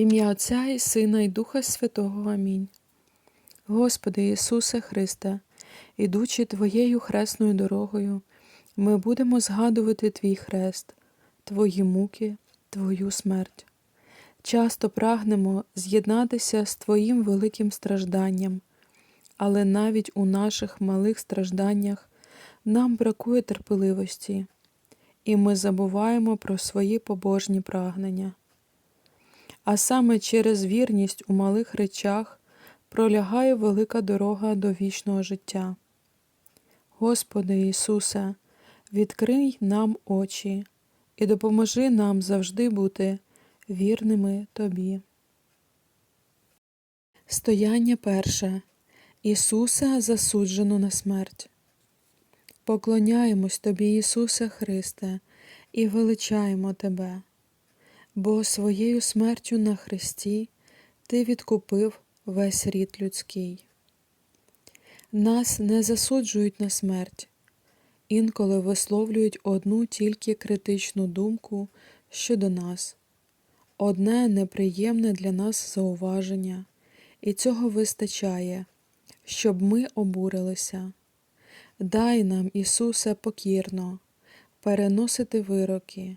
ім'я Отця і Сина, і Духа Святого. Амінь. Господи Ісусе Христе, ідучи Твоєю хресною дорогою, ми будемо згадувати Твій хрест, Твої муки, Твою смерть. Часто прагнемо з'єднатися з Твоїм великим стражданням, але навіть у наших малих стражданнях нам бракує терпеливості, і ми забуваємо про свої побожні прагнення. А саме через вірність у малих речах пролягає велика дорога до вічного життя. Господи Ісусе, відкрий нам очі і допоможи нам завжди бути вірними Тобі. Стояння перше. Ісуса засуджено на смерть. Поклоняємось Тобі, Ісусе Христе, і величаємо Тебе, бо своєю смертю на Христі Ти відкупив весь рід людський. Нас не засуджують на смерть, інколи висловлюють одну тільки критичну думку щодо нас, одне неприємне для нас зауваження, і цього вистачає, щоб ми обурилися. Дай нам, Ісусе, покірно переносити вироки,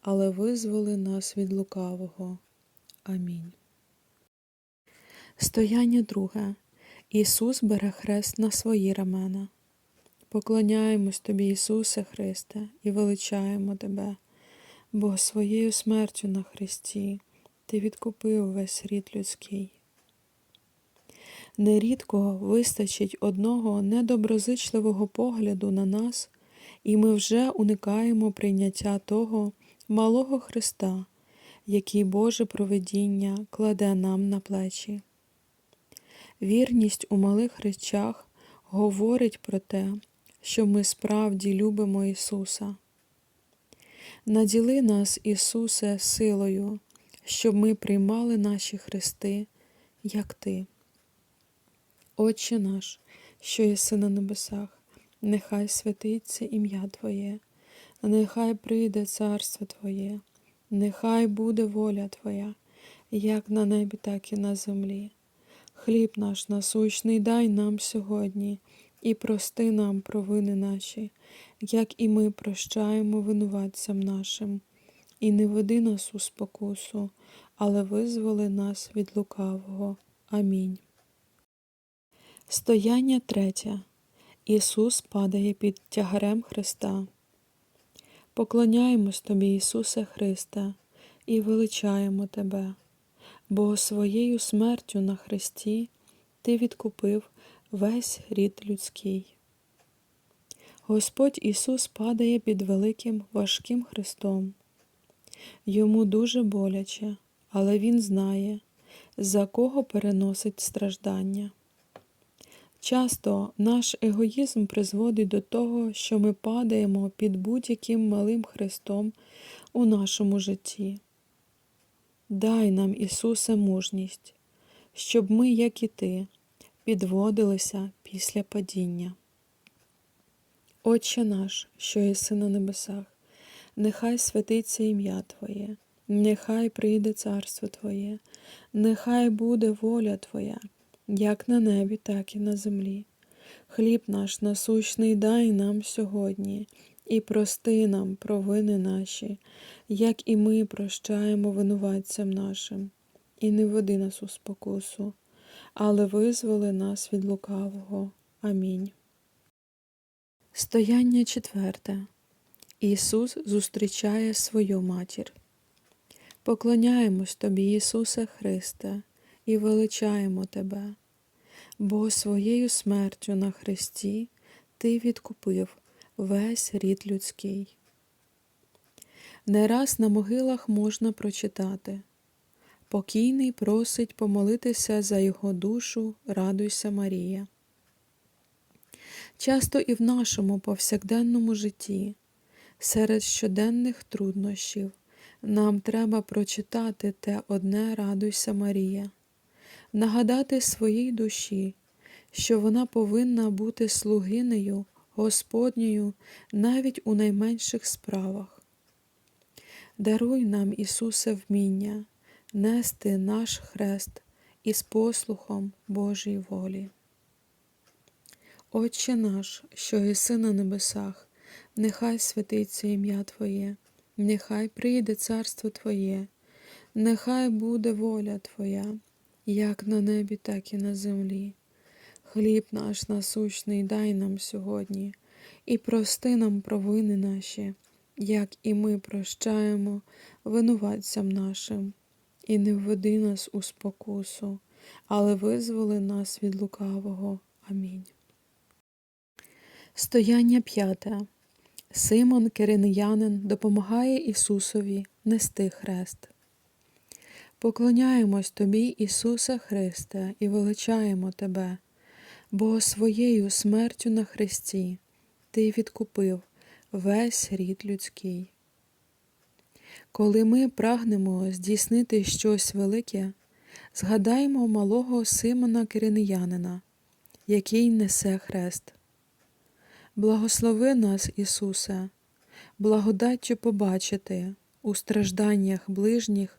але визволи нас від лукавого. Амінь. Стояння друге. Ісус бере хрест на свої рамена. Поклоняємось Тобі, Ісусе Христе, і величаємо Тебе, бо своєю смертю на Христі Ти відкупив весь рід людський. Нерідко вистачить одного недоброзичливого погляду на нас, і ми вже уникаємо прийняття того малого Христа, який Боже провидіння кладе нам на плечі. Вірність у малих речах говорить про те, що ми справді любимо Ісуса. Наділи нас, Ісусе, силою, щоб ми приймали наші хрести, як Ти. Отче наш, що єси на небесах, нехай святиться ім'я Твоє, нехай прийде царство Твоє, нехай буде воля Твоя, як на небі, так і на землі. Хліб наш насущний дай нам сьогодні, і прости нам провини наші, як і ми прощаємо винуватцям нашим, і не веди нас у спокусу, але визволи нас від лукавого. Амінь. Стояння третє. Ісус падає під тягарем Христа. Поклоняємось Тобі, Ісусе Христе, і величаємо Тебе, бо своєю смертю на Христі Ти відкупив весь рід людський. Господь Ісус падає під великим важким Христом. Йому дуже боляче, але Він знає, за кого переносить страждання. Часто наш егоїзм призводить до того, що ми падаємо під будь-яким малим хрестом у нашому житті. Дай нам, Ісусе, мужність, щоб ми, як і Ти, підводилися після падіння. Отче наш, що єси на небесах, нехай святиться ім'я Твоє, нехай прийде царство Твоє, нехай буде воля Твоя як на небі, так і на землі. Хліб наш насущний дай нам сьогодні, і прости нам провини наші, як і ми прощаємо винуватцям нашим, і не веди нас у спокусу, але визволи нас від лукавого. Амінь. Стояння четверте. Ісус зустрічає свою матір. Поклоняємось Тобі, Ісусе Христе і величаємо Тебе, бо своєю смертю на Христі Ти відкупив весь рід людський. Не раз на могилах можна прочитати Покійний просить помолитися за його душу, радуйся Марія. Часто і в нашому повсякденному житті, серед щоденних труднощів, нам треба прочитати те одне Радуйся Марія, нагадати своїй душі, що вона повинна бути слугинею Господньою навіть у найменших справах. Даруй нам, Ісусе, вміння нести наш хрест із послухом Божій волі. Отче наш, що єси на небесах, нехай святиться ім'я Твоє, нехай прийде царство Твоє, нехай буде воля Твоя, як на небі, так і на землі. Хліб наш насущний дай нам сьогодні, і прости нам провини наші, як і ми прощаємо винуватцям нашим, і не введи нас у спокусу, але визволи нас від лукавого. Амінь. Стояння п'яте. Симон Киринянин допомагає Ісусові нести хрест. Поклоняємось Тобі, Ісусе Христе, і величаємо Тебе, бо своєю смертю на Христі Ти відкупив весь рід людський. Коли ми прагнемо здійснити щось велике, згадаймо малого Симона Киринянина, який несе хрест. Благослови нас, Ісусе, благодаттю побачити у стражданнях ближніх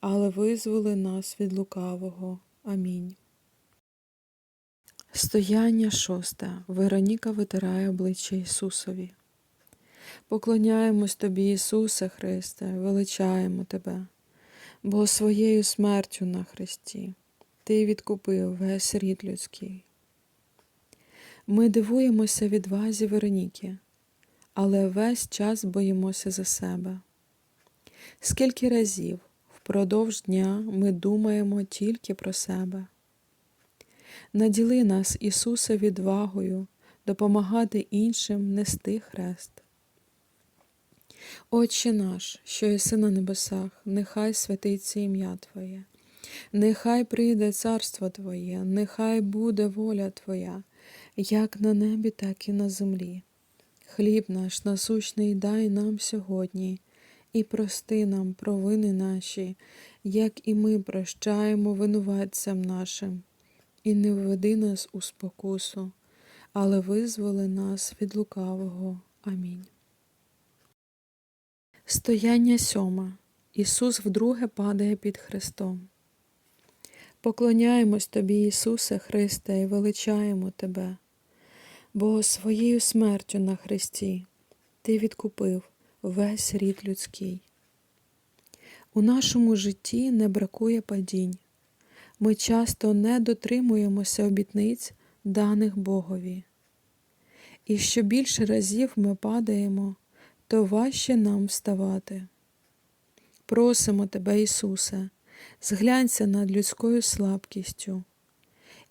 але визволи нас від лукавого. Амінь. Стояння шосте. Вероніка витирає обличчя Ісусові. Поклоняємось Тобі, Ісусе Христе, величаємо Тебе, бо своєю смертю на Христі Ти відкупив весь рід людський. Ми дивуємося відвазі Вероніки, але весь час боїмося за себе. Скільки разів впродовж дня ми думаємо тільки про себе. Наділи нас, Ісусе, відвагою допомагати іншим нести хрест. Отче наш, що єси на небесах, нехай святиться ім'я Твоє, нехай прийде царство Твоє, нехай буде воля Твоя, як на небі, так і на землі. Хліб наш насущний дай нам сьогодні, і прости нам провини наші, як і ми прощаємо винуватцям нашим, і не введи нас у спокусу, але визволи нас від лукавого. Амінь. Стояння сьома. Ісус вдруге падає під Христом. Поклоняємось Тобі, Ісусе Христе, і величаємо Тебе, бо своєю смертю на Христі Ти відкупив весь рід людський. У нашому житті не бракує падінь. Ми часто не дотримуємося обітниць, даних Богові. І що більше разів ми падаємо, то важче нам вставати. Просимо Тебе, Ісусе, зглянься над людською слабкістю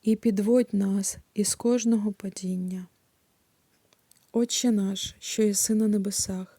і підводь нас із кожного падіння. Отче наш, що єси на небесах,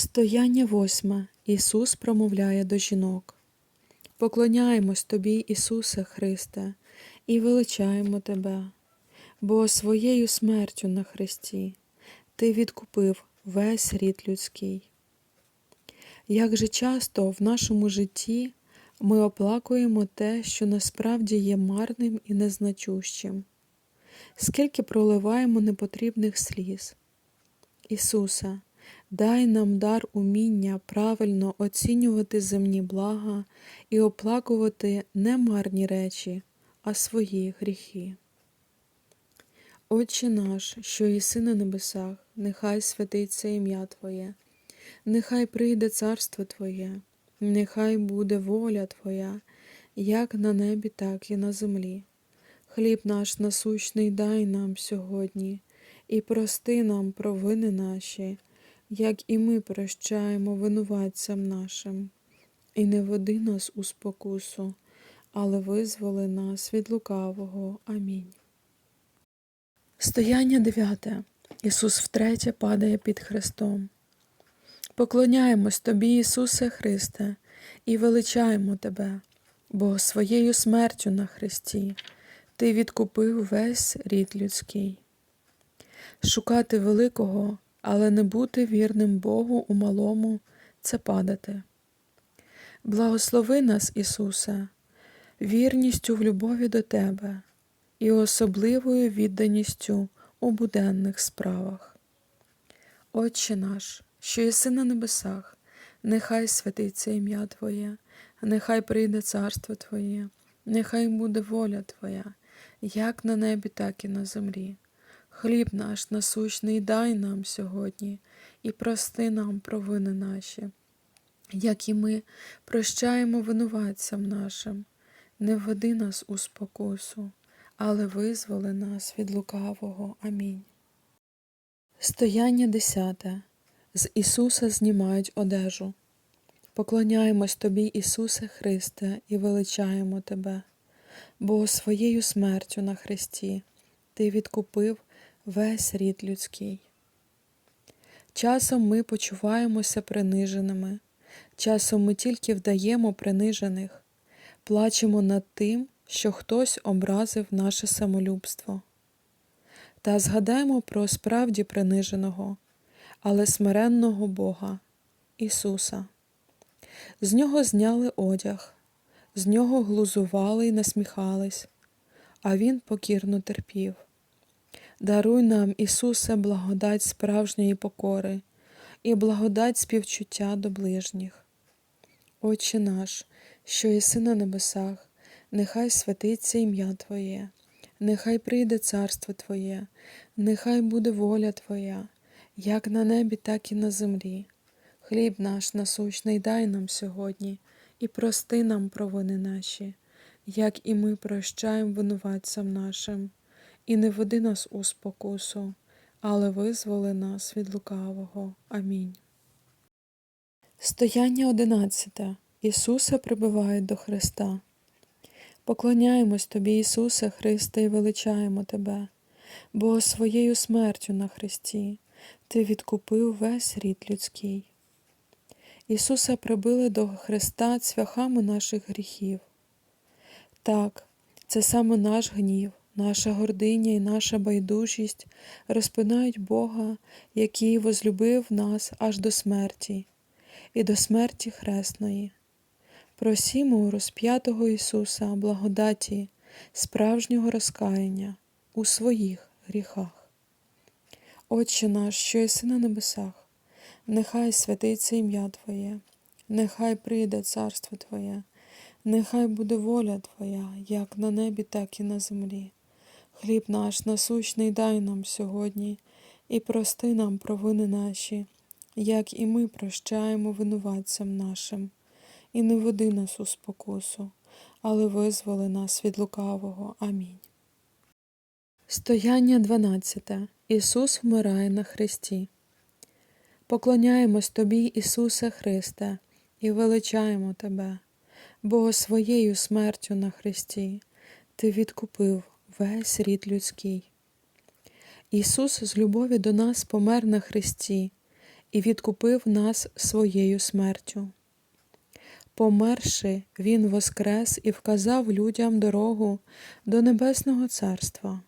Стояння восьме. Ісус промовляє до жінок. Поклоняємось Тобі, Ісусе Христе, і величаємо Тебе, бо своєю смертю на Христі Ти відкупив весь рід людський. Як же часто в нашому житті ми оплакуємо те, що насправді є марним і незначущим. скільки проливаємо непотрібних сліз. Ісусе, дай нам дар уміння правильно оцінювати земні блага і оплакувати не марні речі, а свої гріхи. Отче наш, що єси на небесах, нехай святиться ім'я Твоє, нехай прийде царство Твоє, нехай буде воля Твоя, як на небі, так і на землі. Хліб наш насущний дай нам сьогодні, і прости нам провини наші, як і ми прощаємо винуватцям нашим, і не води нас у спокусу, але визволи нас від лукавого. Амінь. Стояння дев'яте. Ісус втретє падає під Христом. Поклоняємось Тобі, Ісусе Христе, і величаємо Тебе, бо своєю смертю на Христі Ти відкупив весь рід людський. Шукати великого, але не бути вірним Богу у малому це падати. Благослови нас, Ісусе, вірністю в любові до Тебе і особливою відданістю у буденних справах. Отче наш, що єси на небесах, нехай святиться ім'я Твоє, нехай прийде царство Твоє, нехай буде воля Твоя, як на небі, так і на землі. Хліб наш насущний дай нам сьогодні і прости нам провини наші, як і ми прощаємо винуватцям нашим, не введи нас у спокусу, але визволи нас від лукавого. Амінь. Стояння десяте. З Ісуса знімають одежу. Поклоняємось Тобі, Ісусе Христе, і величаємо Тебе, бо своєю смертю на Христі Ти відкупив весь рід людський. Часом ми почуваємося приниженими, часом ми тільки вдаємо принижених, плачемо над тим, що хтось образив наше самолюбство. Та згадаємо про справді приниженого, але смиренного Бога, Ісуса. З нього зняли одяг, з нього глузували й насміхались, а Він покірно терпів. Даруй нам, Ісусе, благодать справжньої покори і благодать співчуття до ближніх. Отче наш, що єси на небесах, нехай святиться ім'я Твоє, нехай прийде царство Твоє, нехай буде воля Твоя, як на небі, так і на землі. Хліб наш насущний дай нам сьогодні, і прости нам провини наші, як і ми прощаємо винуватцям нашим, і не веди нас у спокусу, але визволи нас від лукавого. Амінь. Стояння одинадцяте. Ісуса прибивають до Христа. Поклоняємось Тобі, Ісусе Христе, і величаємо Тебе, бо своєю смертю на Христі Ти відкупив весь рід людський. Ісуса прибили до Христа цвяхами наших гріхів. Так, це саме наш гнів, наша гординя і наша байдужість розпинають Бога, який возлюбив нас аж до смерті, і до смерті хресної. Просімо у розп'ятого Ісуса благодаті, справжнього розкаяння у своїх гріхах. Отче наш, що єси на небесах, нехай святиться ім'я Твоє, нехай прийде царство Твоє, нехай буде воля Твоя, як на небі, так і на землі. Хліб наш насущний дай нам сьогодні і прости нам провини наші, як і ми прощаємо винуватцям нашим і не веди нас у спокусу, але визволи нас від лукавого. Амінь. Стояння 12. Ісус вмирає на Христі. Поклоняємось Тобі, Ісусе Христе, і величаємо Тебе, бо своєю смертю на Христі Ти відкупив весь рід людський. Ісус з любові до нас помер на Христі і відкупив нас своєю смертю. Померши, Він воскрес і вказав людям дорогу до Небесного Царства.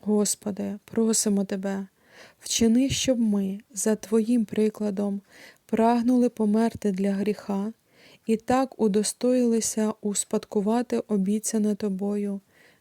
Господи, просимо Тебе, вчини, щоб ми, за Твоїм прикладом, прагнули померти для гріха і так удостоїлися успадкувати обіцяне Тобою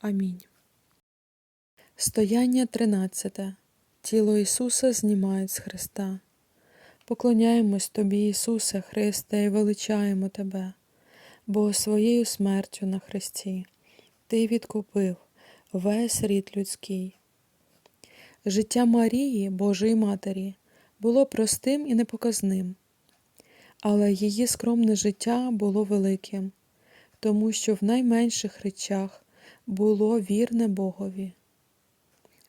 Амінь. Стояння 13. Тіло Ісуса знімають з Христа. Поклоняємось Тобі, Ісусе Христе, і величаємо Тебе, бо своєю смертю на Христі Ти відкупив весь рід людський. Життя Марії, Божої Матері, було простим і непоказним, але її скромне життя було великим, тому що в найменших речах було вірне Богові.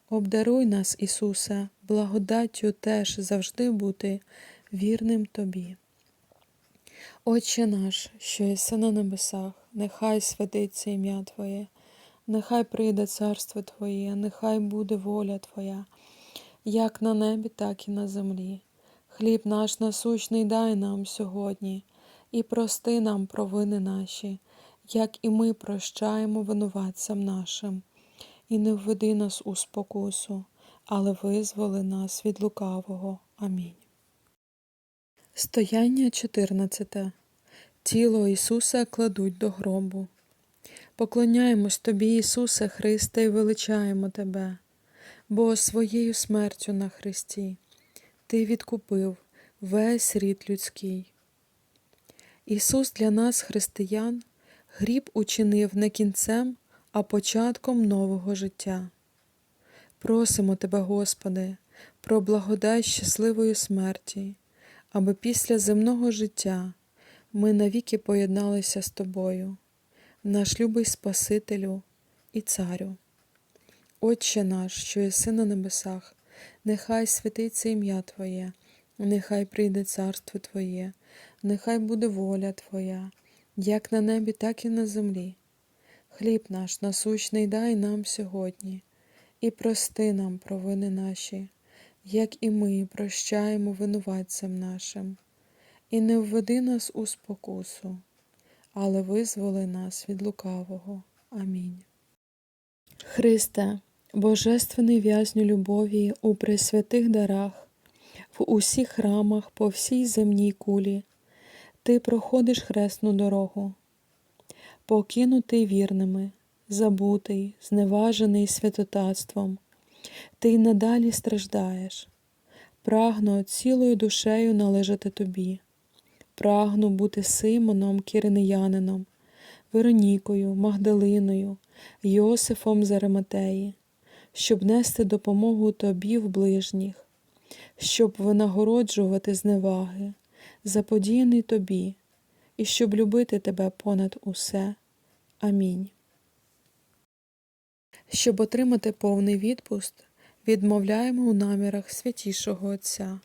Обдаруй нас, Ісусе, благодаттю теж завжди бути вірним Тобі. Отче наш, що єси на небесах, нехай святиться ім'я Твоє, нехай прийде царство Твоє, нехай буде воля Твоя, як на небі, так і на землі. Хліб наш насущний дай нам сьогодні, і прости нам провини наші, як і ми прощаємо винуватцям нашим і не введи нас у спокусу, але визволи нас від лукавого. Амінь. Стояння 14. Тіло Ісуса кладуть до гробу. Поклоняємось Тобі, Ісусе Христе, і величаємо Тебе, бо своєю смертю на Христі Ти відкупив весь рід людський. Ісус для нас, християн, гріб учинив не кінцем, а початком нового життя. Просимо Тебе, Господи, про благодать щасливої смерті, аби після земного життя ми навіки поєдналися з Тобою, наш любий Спасителю і Царю. Отче наш, що єси на небесах, нехай святиться ім'я Твоє, нехай прийде царство Твоє, нехай буде воля Твоя, як на небі, так і на землі. Хліб наш насущний дай нам сьогодні, і прости нам провини наші, як і ми прощаємо винуватцям нашим, і не введи нас у спокусу, але визволи нас від лукавого. Амінь. Христе, Божественний в'язню любові у пресвятих дарах, в усіх храмах по всій земній кулі, Ти проходиш хресну дорогу покинутий вірними, забутий, зневажений святотатством, ти й надалі страждаєш. Прагну цілою душею належати тобі, прагну бути Симоном Кириниянином, Веронікою, Магдалиною, Йосифом Зарематеї, щоб нести допомогу тобі в ближніх, щоб винагороджувати зневаги, заподіяний тобі, і щоб любити тебе понад усе. Амінь. Щоб отримати повний відпуст, відмовляємо у намірах святішого Отця.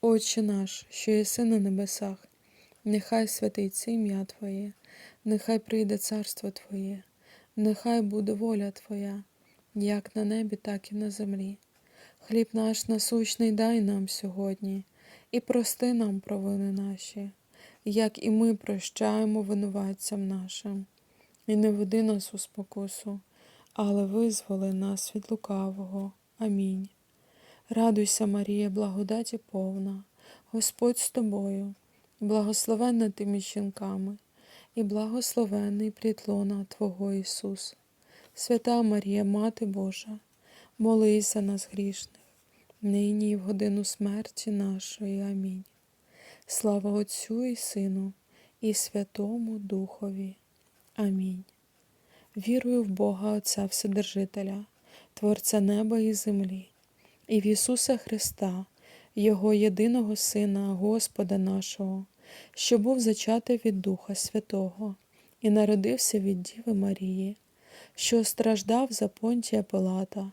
Отче наш, що єси на небесах, нехай святиться ім'я Твоє, нехай прийде царство Твоє, нехай буде воля Твоя, як на небі, так і на землі. Хліб наш насущний дай нам сьогодні, і прости нам провини наші, як і ми прощаємо винуватцям нашим і не веди нас у спокусу, але визволи нас від лукавого. Амінь. Радуйся, Марія, благодаті повна, Господь з тобою, благословенна ти між жінками, і благословенний плітлона Твого Ісус. Свята Марія, Мати Божа, молись за нас грішних, нині і в годину смерті нашої. Амінь. Слава Отцю і Сину, і Святому Духові. Амінь. Вірую в Бога Отця Вседержителя, Творця неба і землі, і в Ісуса Христа, Його єдиного Сина, Господа нашого, що був зачатий від Духа Святого і народився від Діви Марії, що страждав за понтія Пилата,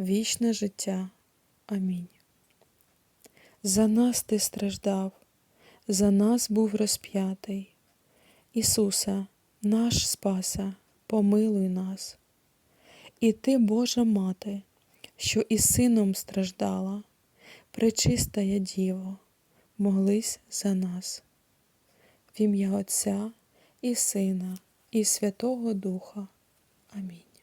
вічне життя. Амінь. За нас ти страждав, за нас був розп'ятий. Ісусе, наш Спаса, помилуй нас. І ти, Божа Мати, що і сином страждала, пречистая Діво, молись за нас. В ім'я Отця і Сина, і Святого Духа. Амінь.